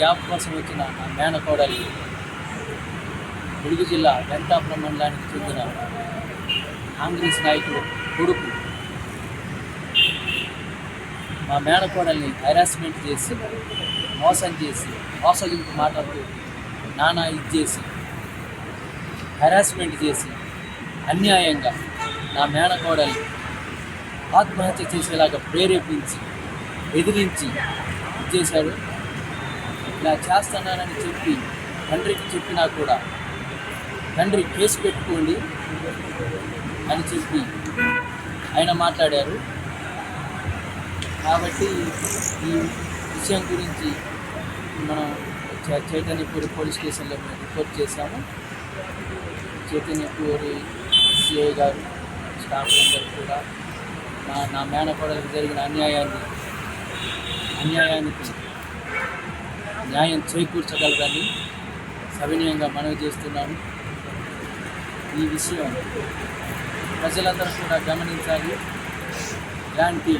Job కోసం వచ్చిన నా మేనకోడలి ములుగు జిల్లా వెంకటాపురం మండలానికి చెందిన కాంగ్రెస్ నాయకుడు కొడుకు. మా మేనకోడల్ని హెరాస్మెంట్ చేసి మోసం చేసి మోసగింపు మాటలతో నానా ఇది చేసి హెరాస్మెంట్ చేసి అన్యాయంగా నా మేనకోడల్ని ఆత్మహత్య చేసేలాగా ప్రేరేపించి బెదిరించి ఇది చేశాడు. ఇలా చేస్తున్నానని చెప్పి తండ్రికి చెప్పినా కూడా తండ్రి కేసు పెట్టుకోండి అని చెప్పి ఆయన మాట్లాడారు. కాబట్టి ఈ విషయం గురించి మనం చ- చైతన్యపూరి పోలీస్ స్టేషన్లో మేము రిపోర్ట్ చేశాము. చైతన్యపూరి సిఐ గారు స్టాఫ్ అందరూ కూడా నా నా మేనకోడలకు జరిగిన అన్యాయాన్ని అన్యాయానికి న్యాయం చేకూర్చగలరని సవినయంగా మనవి చేస్తున్నాను. ఈ విషయం ప్రజలందరూ కూడా గమనించాలి. ఇలాంటి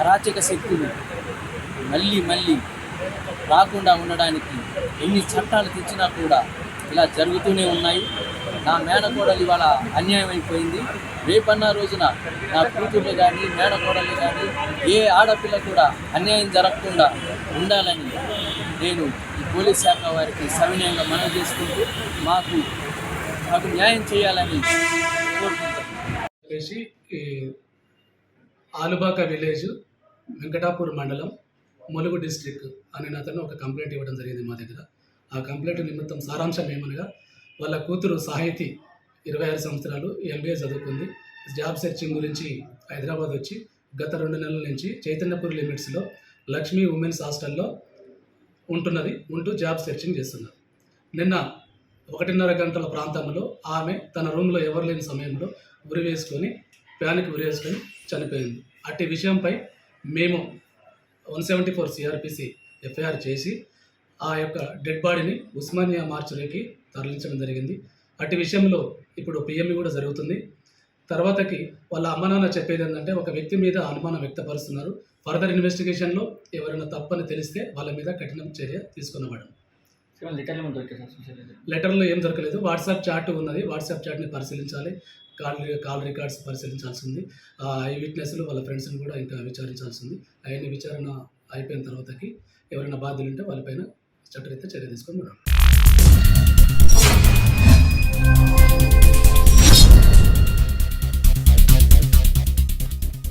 అరాచక శక్తులు మళ్ళీ మళ్ళీ రాకుండా ఉండడానికి ఎన్ని చట్టాలు తెచ్చినా కూడా ఇలా జరుగుతూనే ఉన్నాయి. నా మేనకోడలు ఇవాళ అన్యాయం అయిపోయింది రేపన్న రోజున నా కూతుర్లు కానీ మేనకోడలు కానీ ఏ ఆడపిల్ల కూడా అన్యాయం జరగకుండా ఉండాలని నేను ఈ పోలీస్ శాఖ వారికి సవినయంగా మనవి చేసుకుంటూ మాకు మాకు న్యాయం చేయాలని చెప్పేసి ఆలుబాక విలేజ్ వెంకటాపూర్ మండలం ములుగు డిస్ట్రిక్ట్ అనే అతను ఒక కంప్లైంట్ ఇవ్వడం జరిగింది మా దగ్గర. ఆ కంప్లైంట్ నిమిత్తం సారాంశం ఏమనగా వాళ్ళ కూతురు సాహితి ఇరవై ఆరు సంవత్సరాలు ఎంబీఏ చదువుకుంది. జాబ్ సెర్చింగ్ గురించి హైదరాబాద్ వచ్చి గత రెండు నెలల నుంచి చైతన్యపూర్ లిమిట్స్లో లక్ష్మీ ఉమెన్స్ హాస్టల్లో ఉంటున్నది ఉంటూ జాబ్ సెర్చింగ్ చేస్తున్నది నిన్న ఒకటిన్నర గంటల ప్రాంతంలో ఆమె తన రూమ్లో ఎవరు లేని సమయంలో ఉరి వేసుకొని ప్యానికి ఉరి వేసుకొని చనిపోయింది. అట్టి విషయంపై మేము one seventy four CRPC FIR చేసి ఆ యొక్క డెడ్ బాడీని ఉస్మానియా మార్చురీకి తరలించడం జరిగింది. అట్టి విషయంలో ఇప్పుడు పిఎంఈ కూడా జరుగుతుంది. తర్వాతకి వాళ్ళ అమ్మ నాన్న చెప్పేది ఏంటంటే ఒక వ్యక్తి మీద అనుమానం వ్యక్తపరుస్తున్నారు. ఫర్దర్ ఇన్వెస్టిగేషన్లో ఎవరైనా తప్పని తెలిస్తే వాళ్ళ మీద కఠిన చర్య తీసుకున్నవాడు లెటర్లు ఏం దొరకలేదు. వాట్సాప్ చాట్ ఉన్నది. వాట్సాప్ చాట్ని పరిశీలించాలి. కాల్ కాల్ రికార్డ్స్ పరిశీలించాల్సి ఉంది. ఐ విట్నెస్లు వాళ్ళ ఫ్రెండ్స్ని కూడా ఇంకా విచారించాల్సి ఉంది. అవన్నీ విచారణ అయిపోయిన తర్వాతకి ఎవరైనా బాధ్యులు ఉంటే వాళ్ళపైన చట్టరీత్యా చర్య తీసుకొని మనం